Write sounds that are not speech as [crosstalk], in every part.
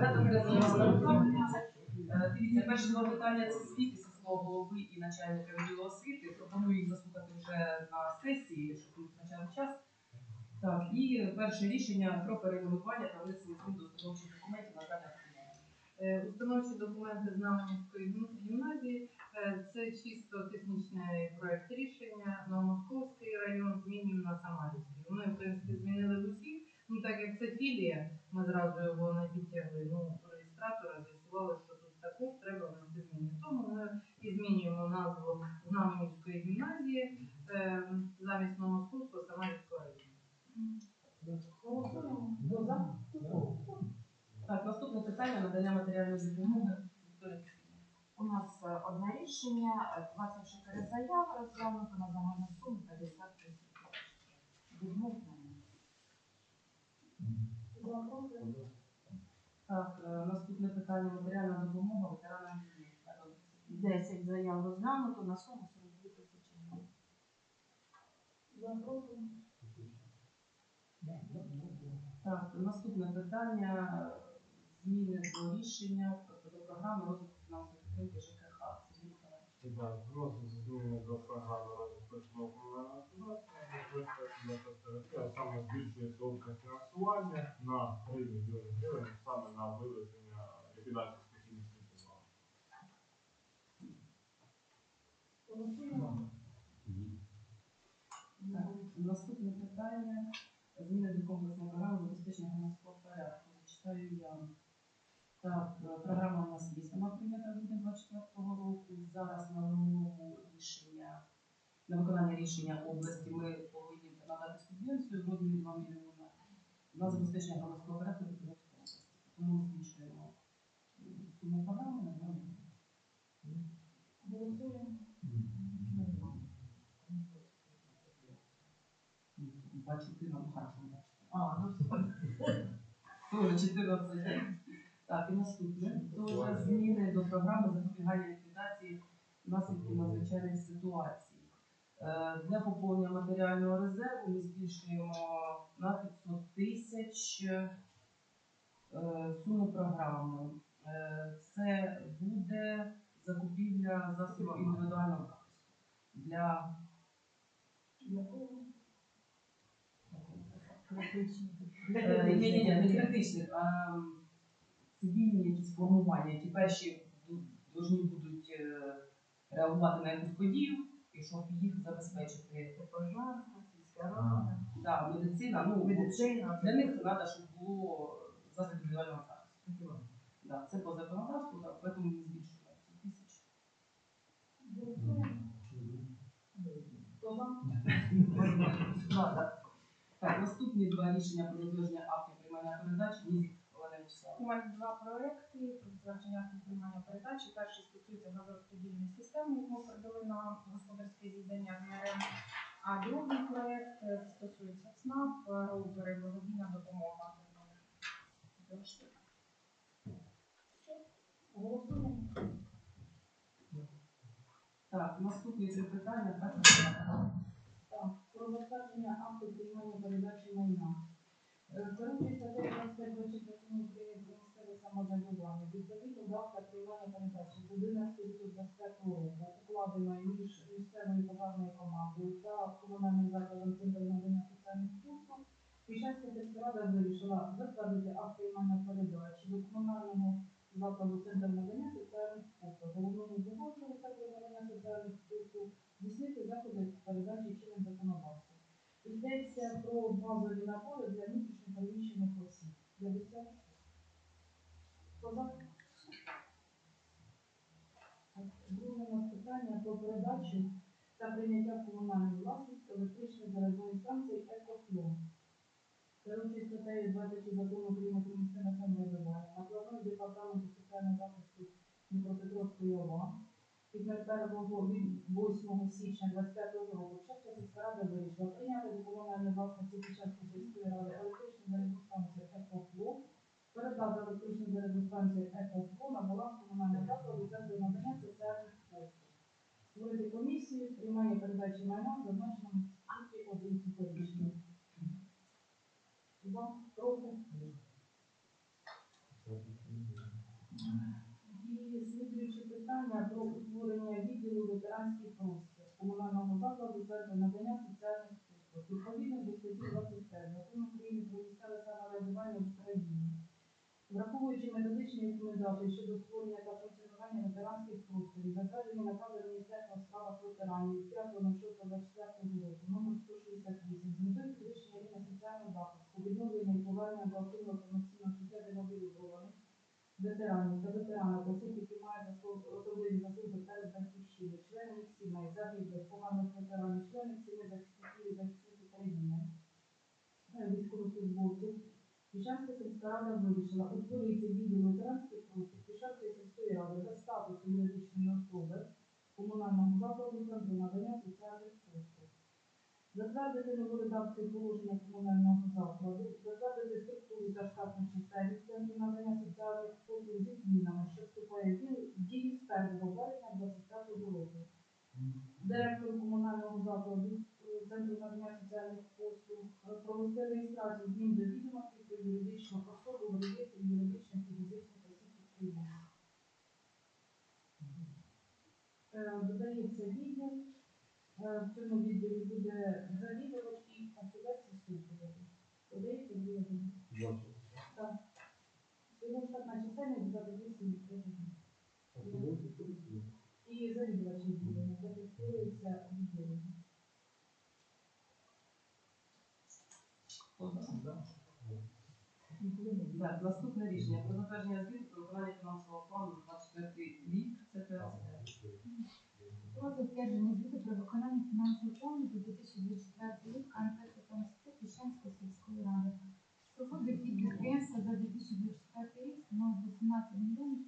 Денний. Е, Дивіться, перші два питання це звіти сільського голови і начальника відділу освіти. Пропоную їх заслухати вже на сесії, щоб ми визначали час. Так, і перше рішення про перейменування та внесення змін до установчих документів на даних Е, Установчі документи Знаменівської гім- гімназії е, це чисто технічний проект рішення. Новомосковський район змінюємо на Самарівський. Вони, в принципі, змінили в усіх. Ну, так як це філія, ми зразу його не підтягли. Ну, у реєстратора з'ясували, що тут також треба внести зміни. Тому ми і змінюємо назву Знаменівської гімназії е, замість Новомосковського Самарівського району. Так, наступне питання надання матеріальної допомоги. У нас е, одне рішення, е, 24 заяви розглянуто на загальну суму 50 тисяч. Відмовлено. Так, е, наступне питання матеріальна допомога ветеранам війни. Так, Олексій. 10 заяв розглянуто на суму 42 тисячі гривень. Так, наступне питання зміни до рішення до програми розвитку фінансової підтримки ЖКХ. Сергій Миколаївич. Вносить зміни до програми розвитку комунального господарства, а саме збільшується обсяг фінансування на 3 мільйони гривень саме на вивезення ліквідації стихійних підвалів. Так, наступне питання зміни до комплексної програми забезпечення громадського порядку. Зачитаю я. Так, програма у нас є сама прийнята в грудні 24 року. Зараз на вимогу рішення на виконання рішення області ми повинні надати субвенцію в розмірі 2 мільйони на забезпечення громадського порядку в Дніпровській області. Тому ми збільшуємо суму програми на 2 мільйони. Бачу, А, ну все. Тоже 14. Так, і наступне. Тоже зміни до програми запобігання ліквідації наслідків надзвичайних ситуацій. Е, Для поповнення матеріального резерву ми збільшуємо на 500 тисяч е, суму програми. Це буде закупівля засобів індивідуального захисту для Е, Ні, ні, ні, не критичних, а цивільні якісь формування, які перші повинні будуть е, реагувати на якусь подію, і щоб їх забезпечити. Пожарна, сільська рада, Да, медицина, ну медицина. для них треба, щоб було засіб індивідуального захисту. Да, це по законодавству, так, поэтому ми збільшуємо 100 тисяч. [laughs] Влада. Так, наступні два рішення про затвердження актів приймання передачі ні У мене два проекти про затвердження актів приймання передачі. Перший стосується газорозподільної системи, яку ми передали на господарське з'їдання ГРМ. А другий проект е, стосується ЦНАП, роутери, благодійна допомога. Так, наступні три питання також. Так, про затвердження акту приймання передачі майна. Керуючись статтею 25 закону України про місцеве самоврядування, відповідно до акта приймання передачі. З 11.25 року, укладеної між місцевою пожарною командою та комунальним закладом надання соціальних послуг, Піщанська сільська вирішила затвердити акт приймання передачі до комунального закладу центр надання соціальних послуг, головному бухгалтеру центру надання соціальних послуг, здійснити заходи передачі чинним законодавством. Йдеться про базові набори для внутрішньо переміщених осіб. 56. Хто за? Друге у нас питання про передачу та прийняття в комунальну власність електричної зарядної станції «Екофло». Керуючись статтею 20 закону України про місцеве самоврядування, накладною департаменту соціального захисту Дніпропетровської ОВА від 01 від 8 січня 25 року Чеська сільська рада вирішила прийняти до комунальної власності Чеської сільської ради електричну зарядну станцію «Екофло», передати електричну зарядну станцію «Екофло» на баланс комунального закладу центру надання соціальних послуг. Створити комісію з приймання передачі майна в зазначеному пункті 1 цього рішення. За, проти, І слідуюче питання про утворення відділу ветеранських простір комунального закладу центру надання соціальних послуг. Відповідно до статті 27 Закону України про місцеве самоврядування в Україні. Враховуючи методичні рекомендації щодо створення та функціонування ветеранських просторів, затверджені накази Міністерства у справах ветеранів від 5.06.24 року номер 168 з метою підвищення рівня соціального захисту, відновлення і повернення до активного повноцінного життя демобілізованих ветеранів та ветеранів, осіб, які мають заслуг- особливі заслуги перед батьківщиною, членів їх сімей, загиблих, поганих ветеранів, членів сімей захисників і захисниць України, е, військовослужбовців. Пішанська сільська рада вирішила утворити відділ ветеранських простір Пішанської сільської ради за статусу юридичної особи комунального закладу центру надання соціальних послуг. Затвердити нову редакцію положення комунального закладу, затвердити структуру та штатну чисельність центру надання соціальних послуг зі змінами, що вступає в дію- в дію з 1 вересня 2025 року. Директор комунального закладу е, центру надання соціальних послуг е, провести реєстрацію змін до відомостей про юридичну особу в реєстрі юридичних і фізичних осіб України. Е, Додається відділ. Е, В цьому відділі буде завідувач і фахівець і супервізор. Додається відділ. Так. Його штатна чисельність буде 200 І завідувач відділення. Зафіксується відділення. Так, наступне рішення про затвердження звіту про виконання фінансового плану на 24 рік. Це. Про затвердження звіту про виконання фінансового плану за 2024 рік КНП Сатанської Пішенської сільської ради. Всього дохід підприємства за 2024 рік становить 18 мільйонів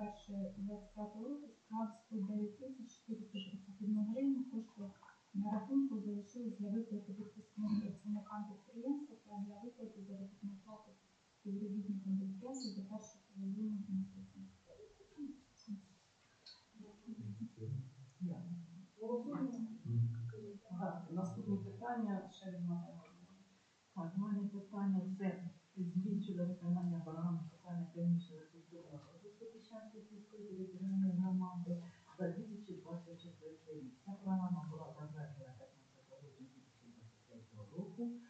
21 20 року склав 109 тисяч року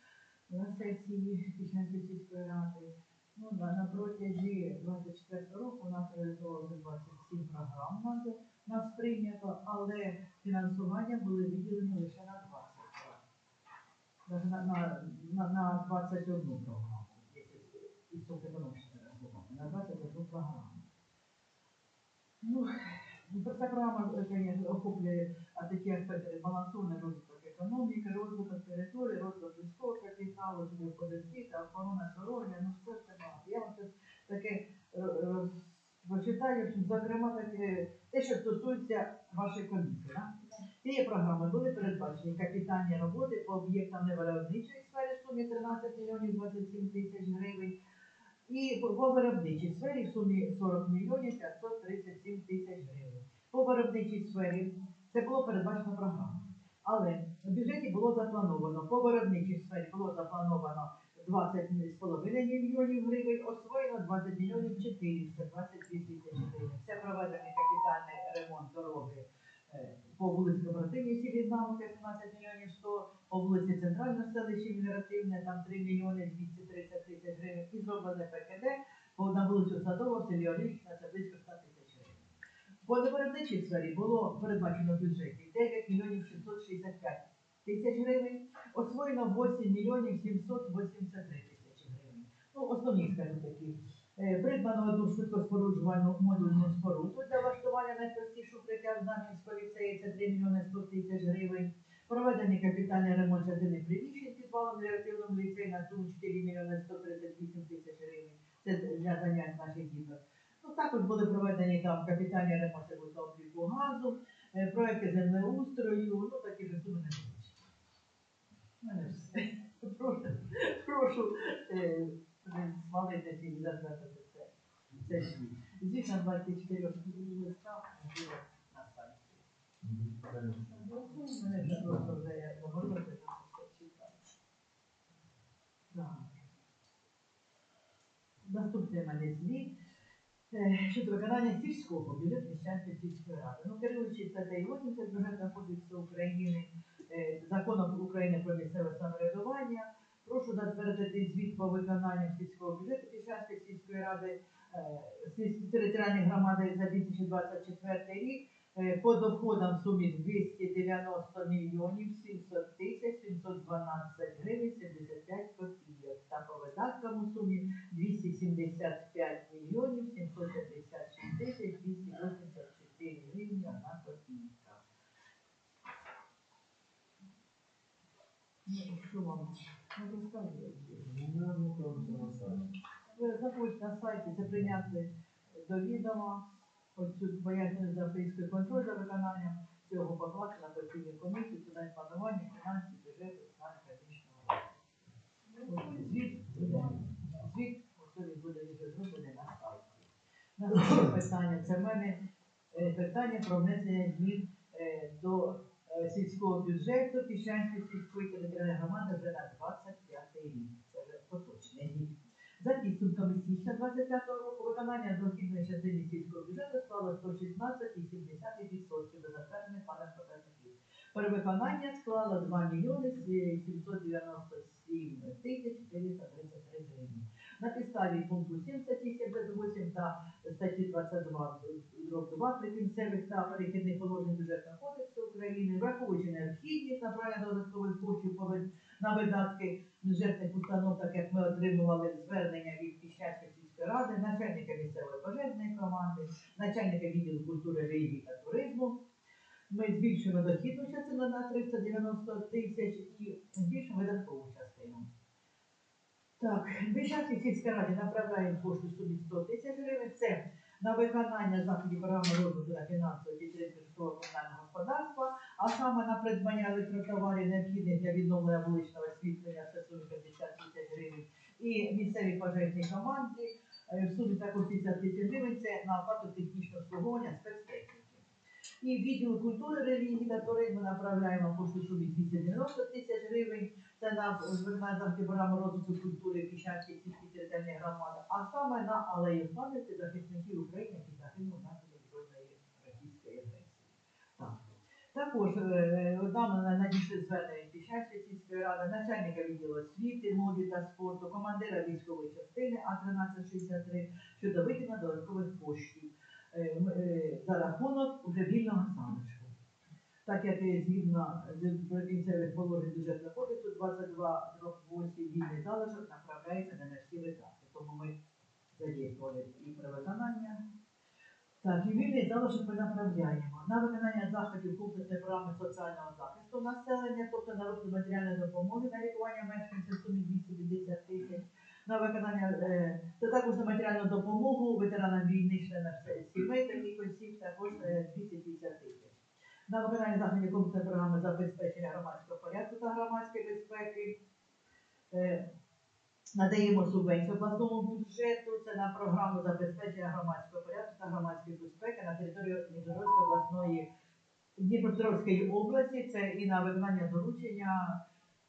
на сесії Піщанської сільської ради. Ну, на, протязі 24 року у нас реалізовано 27 програм нас, нас прийнято, але фінансування були виділені лише на 20. Даже на, на, на, на 21 програму, якщо економічного рахунку, на 21 програму. Ну, ця програма, звісно, охоплює такі аспекти балансований розвиток економіки, розвиток території, розвиток людського капіталу, освіта, охорона здоров'я, ну все це багато. Я вам це таке е, е, прочитаю, зокрема, таке, те, що стосується вашої комісії. Да? Цієї програми були передбачені капітальні роботи по об'єктам невиробничої сфери в сумі 13 мільйонів 27 тисяч гривень і по виробничій сфері в сумі 40 мільйонів 537 тисяч гривень. По виробничій сфері це було передбачено програмою. Але в бюджеті було заплановано, по виробничій сфері було заплановано 20,5 мільйонів гривень, освоєно 20 мільйонів 422 тисячі гривень. Це проведений капітальний ремонт дороги е, по вулиці селі Знамки 15 мільйонів 100, по вулиці Центральна селищі Мігративне, там 3 мільйони 230 тисяч гривень, і зроблене ПКД по на вулицю Садова селі Оріхівна, це близько 100 тисяч гривень. По невиробничій сфері було передбачено в бюджеті 9 мільйонів 665 тисяч гривень, освоєно 8 мільйонів 783 тисячі гривень. Ну, основні, скажімо такі. Е, Придбано одну швидкоспоруджувальну модульну споруду для влаштування найпростіше укриття в Знам'янського ліцеї, це 3 мільйони 100 тисяч гривень. Проведений капітальний ремонт частини приміщень підвалом для реактивного ліцею на суму 4 мільйони 138 тисяч гривень. Це для занять наших діток. Також були проведені там капітальні ремонти обліку газу, е, проекти землеустрою, ну такі ж суми не мене все. Прошу, прошу е, затвердити це. Це. Звіт на 24 листах було на сайті. Мене вже просто вже. Так. Наступний мене звіт. Е, Щодо виконання сільського бюджету Міщанської сільської ради. Ну, керуючи статтею 80 Бюджетного кодексу України, е, законом України про місцеве самоврядування, прошу затвердити звіт по виконанню сільського бюджету Міщанської сільської ради е, територіальної громади за 2024 рік по доходам в сумі 290 мільйонів 700 тисяч 712 гривень 75 копійок та по видаткам у сумі 275 мільйонів 756 тисяч 284 гривні 1 копійка. Ну, що вам не розказує? Ви заходьте на сайті, це прийняти до відома, оцю пояснюю за український контроль за виконанням цього покласти на постійну комісію, питань планування, фінансів, бюджету. Ось Звіт який буде зроблений на сайті. Наступне питання, це в мене е, питання про внесення змін е, до е, сільського бюджету Піщанської сільської територіальної громади вже на 25 рік. Це вже поточний рік. За підсумками січня 25 року виконання дохідної частини сільського бюджету склало 116,7% до затверджених показників. Перевиконання склало 2 мільйони 797 тисяч 433 гривні. На підставі пункту 7 статті 78 та статті 22 дроб 2 прикінцевих та перехідних положень бюджетного кодексу України, враховуючи необхідність направлення додаткових коштів на видатки бюджетних установ, так як ми отримували звернення від Піщанської сільської ради, начальника місцевої пожежної команди, начальника відділу культури, релігії та туризму. Ми збільшуємо дохідну частину на 390 тисяч і збільшуємо видаткову частину. Так, Піщанській сільській раді направляємо кошти в сумі 100 тисяч гривень. Це на виконання заходів програми розвитку та фінансової підтримки житлового комунального господарства, а саме на придбання електротоварів, необхідних для відновлення вуличного освітлення, це сумі 50 тисяч гривень, і місцевій пожежній команді е, в сумі також 50 тисяч гривень, це на оплату технічного обслуговування спецтехніки. І відділ культури, релігії та туризму направляємо кошти сумі 290 тисяч гривень, це на виконання програми розвитку культури Піщанської сільської територіальної громади, а саме на алею пам'яті захисників України, які загинули внаслідок збройної російської агресії. Так. Також е, нам на- надійшли звернення Піщанської сільської ради, начальника відділу освіти, молоді та спорту, командира військової частини А1363 щодо виділення додаткових коштів е, е, за рахунок вже вільного залишку. Так як е, згідно з прикінцевих положень бюджетного кодексу 22 8 вільний залишок направляється на всі видатки. Тому ми задействували і при виконання. Так, і вільний залишок ми направляємо на виконання заходів комплексної програми соціального захисту населення, тобто на виплату матеріальної допомоги на лікування мешканців сумі 250 тисяч, на виконання е, це також на матеріальну допомогу ветеранам війни, членам сімей таких осіб, також е, 250 тисяч. На виконання заходів комплексної програми забезпечення громадського порядку та громадської безпеки. Е, Надаємо субвенцію обласному бюджету. Це на програму забезпечення громадського порядку та громадської безпеки на території Дніпропетровської обласної Дніпропетровської області. Це і на виконання доручення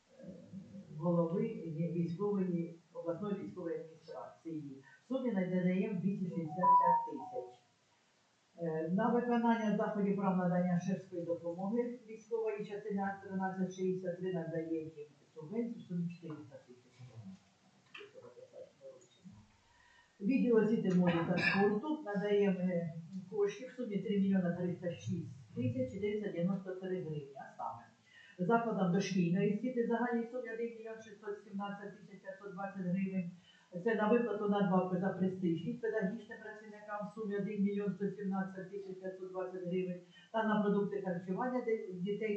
е, голови військової обласної військової адміністрації. В сумі надаємо 265 тисяч. На виконання заходів прав надання шефської допомоги військової частини 1363 надаємо їм субвенцію в сумі 400 тисяч. Відділ освіти молоді та спорту надаємо е, коштів в сумі 3 мільйона 306 тисяч 493 гривні, а саме закладам дошкільної освіти загальній сумі 1 мільйон 617 тисяч 520 гривень, Це на виплату надбавки за престижність педагогічним працівникам в сумі 1 мільйон 117 тисяч 520 гривень. Та на продукти харчування дітей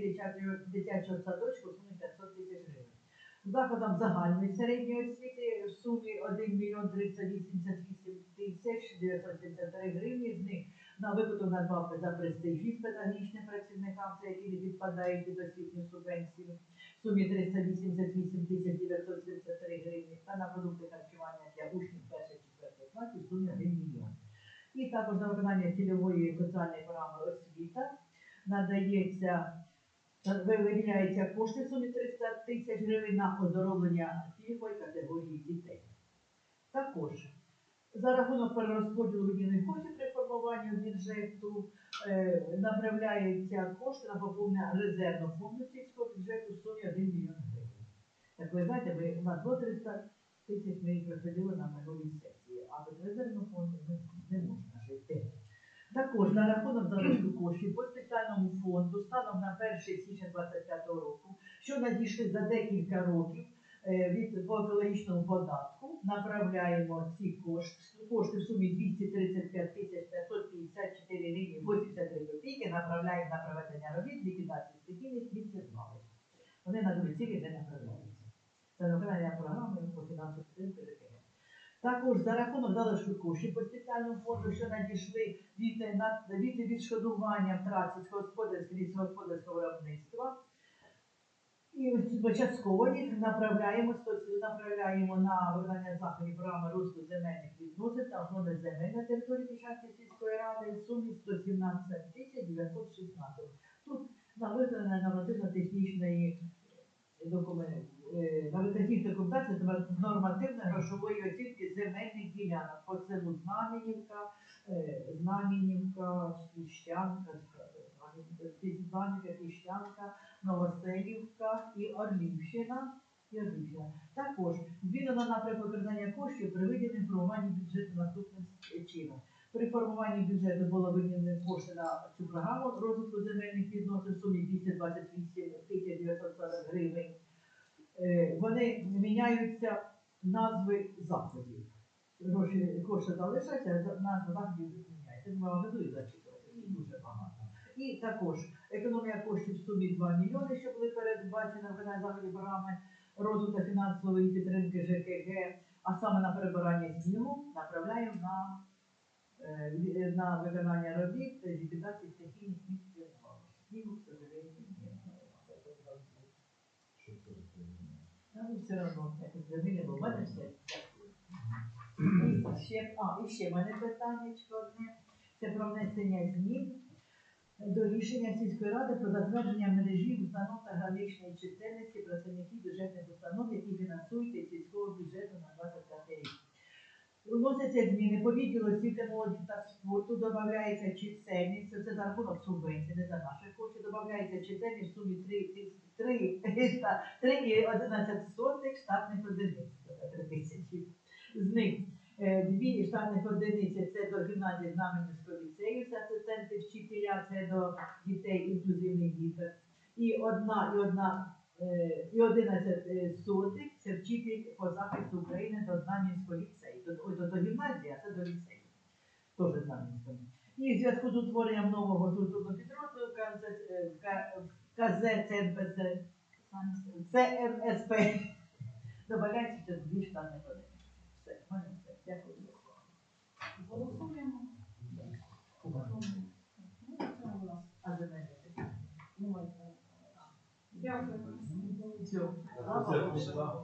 дитячого садочку в сумі 500 тисяч гривень. Закладам загальної середньої освіти в сумі 1 мільйон 388 тисяч 973 гривні, з них на виплату надбавки за престижність педагогічним працівникам, це які не підпадають під освітню субвенцію, в сумі 388 тисяч 973 гривні, та на продукти харчування для учнів перших четвертих класів в сумі 1 мільйон. І також на виконання цільової соціальної програми освіта надається, ви- виділяються кошти в сумі 300 тисяч гривень на оздоровлення пільгової категорії дітей. Також за рахунок перерозподілу виділених коштів при формуванні бюджету е, направляються кошти на поповнення резервного фонду сільського бюджету в сумі 1 мільйон гривень. Так ви знаєте, ми, нас було 300 тисяч, ми їх на минулій сесії, а без резервного фонду не можна жити. Також на рахунок залишку коштів по спеціальному фонду станом на 1 січня 2025 року, що надійшли за декілька років від по екологічному податку, направляємо ці кошти, кошти в сумі 235 тисяч 554 гривні 83 копійки, направляємо на проведення робіт ліквідації стихійних сміттєзвалищ. Вони на другі цілі не направляються. Це виконання програми по фінансовій підтримки ЖКГ. Також за рахунок залишку коштів по спеціальному фонду, що надійшли від, е, від відшкодування втрат сільськогосподарського сільськогосподарського виробництва. І їх направляємо, направляємо на виконання заходів програми розвитку земельних відносин та охорони земель на території Пішанської сільської ради в сумі 117 тисяч 916. Тут на виконання нормативно-технічної на виконання документації з нормативної грошової оцінки земельних ділянок по селу Знам'янівка, е, Знам'янівка, Піщанка, Знам'янівка, Піщанка, Новоселівка і Орлівщина. Орлівщина. Також змінено напрямок виконання коштів при виділенні формуванні бюджету наступним чином. При формуванні бюджету було виділено кошти на цю програму розвитку земельних відносин в сумі 228 тисяч 940 гривень. Е, Вони міняються назви заходів. Гроші кошти залишаться, а за- назви заходів міняються. Вам не дуже багато. І також економія коштів в сумі 2 мільйони, що були передбачені виконання заходів програми розвитку фінансової підтримки ЖКГ, а саме на перебирання снігу направляємо на, е, на виконання робіт з ліквідації стихійних місць Снігу, к сожалению. Ну, все одно, для мене, бо в мене все. Дякую. І ще, а, і ще в мене питання одне. Це про внесення змін до рішення сільської ради про затвердження мережі установ та граничної чисельності працівників бюджетних установ, які фінансуються із сільського бюджету на 25 рік. Вносяться зміни по відділу освіти молоді та спорту, додається чисельність, це за рахунок субвенції, не за наші кошти, додається чисельність в сумі 3, 3, 3,11 сотих штатних одиниць, тобто 3 тисячі. З них дві штатних одиниці це до гімназії Знаменівського ліцею, це асистенти вчителя, це до дітей інклюзивних діток. І одна, і одна, е, і 11 е, сотих це вчитель по захисту України до Знам'янського ліцею. До, ой, до, до гімназії, а це до ліцею. Теж Знам'янського. І в зв'язку з утворенням нового структурного підрозділу е, КЗ ЦНПС ЦМСП додається ще дві штатні одиниці. Немає. Дякую. Все. Це,